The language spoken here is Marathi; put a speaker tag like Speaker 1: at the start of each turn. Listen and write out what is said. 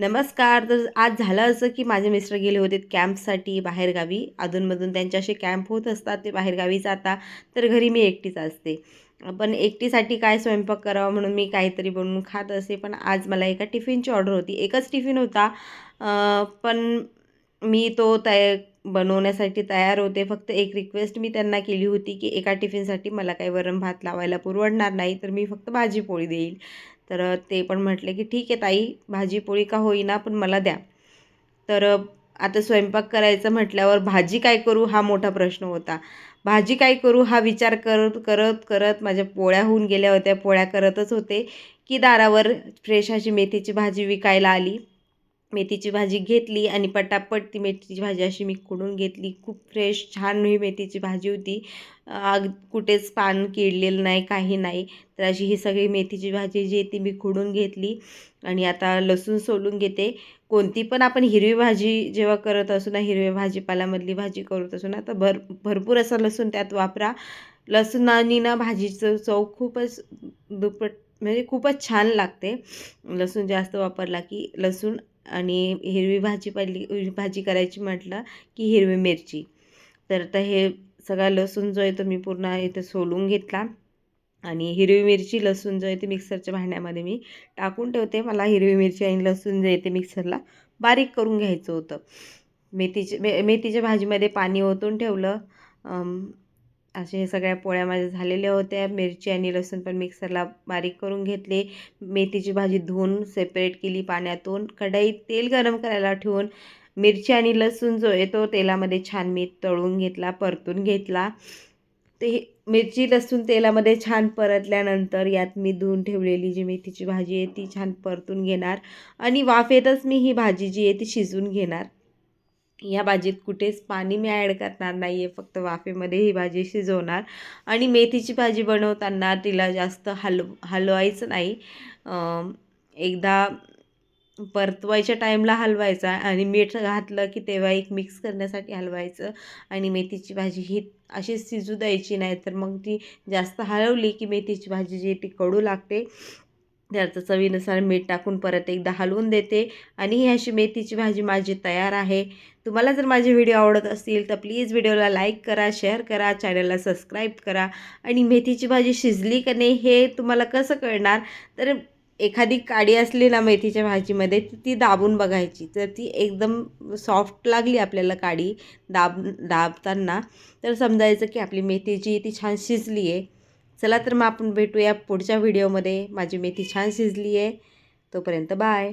Speaker 1: नमस्कार. तर आज झालं असं की माझे मिस्टर गेले होते कॅम्पसाठी बाहेरगावी. अधूनमधून त्यांचे असे कॅम्प होत असतात ते बाहेरगावी जाता तर घरी मी एकटीच असते. पण एकटीसाठी काय स्वयंपाक करावा म्हणून मी काहीतरी बनवून खात असे. पण आज मला एका टिफिनची ऑर्डर होती. एकच टिफिन होता. पण मी तो तय बनवण्यासाठी तयार होते. फक्त एक रिक्वेस्ट मी त्यांना केली होती की एका टिफिनसाठी मला काही वरण भात लावायला पुरवडणार नाही. तर मी फक्त भाजी पोळी देईल. तर ते पण म्हटले की ठीक आहे ताई भाजी पोळी का होईना पण मला द्या. तर आता स्वयंपाक करायचं म्हटल्यावर भाजी काय करू हा मोठा प्रश्न होता. भाजी काय करू हा विचार करत करत करत माझ्या पोळ्या होऊन गेल्या होत्या. पोळ्या करतच होते की दारावर फ्रेश अशी मेथीची भाजी विकायला आली. मेथीची भाजी घेतली आणि पटापट ती मेथीची भाजी अशी मी खुडून घेतली. खूप फ्रेश छान ही मेथीची भाजी होती. अग कुठेच पान किडलेलं नाही काही नाही. तर अशी ही सगळी मेथीची भाजी जी आहे ती मी खुडून घेतली आणि आता लसूण सोलून घेते. कोणती पण आपण हिरवी भाजी जेव्हा करत असू ना हिरव्या भाजीपाल्यामधली भाजी करत असू ना तर भर भरपूर असा लसूण त्यात वापरा. लसूणाने ना भाजीचं चव खूपच दुप्पट म्हणजे खूपच छान लागते. लसूण जास्त वापरला की लसूण आणि हिरवी भाजी पाहिली भाजी करायची म्हटलं की हिरवी मिरची. तर आता हे सगळा लसूण जो आहे तो मी पूर्ण इथं सोलून घेतला. आणि हिरवी मिरची लसूण जो आहे ते मिक्सरच्या भांड्यामध्ये मी टाकून ठेवते. मला हिरवी मिरची आणि लसूण जे आहे ते मिक्सरला बारीक करून घ्यायचं होतं. मेथीचे मे मेथीच्या भाजीमध्ये पाणी ओतून ठेवलं. असे हे सगळ्या पोळ्या माझ्या झालेल्या होत्या. मिरची आणि लसूण पण मिक्सरला बारीक करून घेतले. मेथीची भाजी धुवून सेपरेट केली पाण्यातून. कढईत तेल गरम करायला ठेवून मिरची आणि लसूण जो आहे तो तेलामध्ये छान मी तळून घेतला परतून घेतला. ते मिरची लसूण तेलामध्ये छान परतल्यानंतर यात मी धुवून ठेवलेली जी मेथीची भाजी आहे ती छान परतून घेणार. आणि वाफेतच मी ही भाजी जी आहे ती शिजवून घेणार. या भाजीत कुठेच पाणी मी ॲड करणार नाही आहे फक्त वाफेमध्ये ही भाजी शिजवणार. आणि मेथीची भाजी बनवताना तिला जास्त हलव हलवायचं नाही. एकदा परतवायच्या टाईमला हलवायचा आणि मीठ घातलं की तेव्हा एक मिक्स करण्यासाठी हलवायचं आणि मेथीची भाजी ही अशी शिजू द्यायची नाही तर मग ती जास्त हलवली की मेथीची भाजी जी ती कडू लागते. त्याचं चवीनुसार मीठ टाकून परत एकदा हलवून देते. आणि ही अशी मेथीची भाजी माझी तयार आहे. तुम्हाला जर माझे व्हिडिओ आवडत असतील तर प्लीज व्हिडिओला लाईक करा शेअर करा चॅनलला सबस्क्राईब करा. आणि मेथीची भाजी शिजली का नाही हे तुम्हाला कसं कळणार? तर एखादी काडी असली ना मेथीच्या भाजीमध्ये ती दाबून बघायची. तर ती एकदम सॉफ्ट लागली आपल्याला काडी दाब दाबताना. तर समजायचं की आपली मेथीची ती छान शिजली आहे चला तर मग आपण भेटूया पुढच्या व्हिडिओमध्ये माझी मेथी छान शिजली आहे तोपर्यंत बाय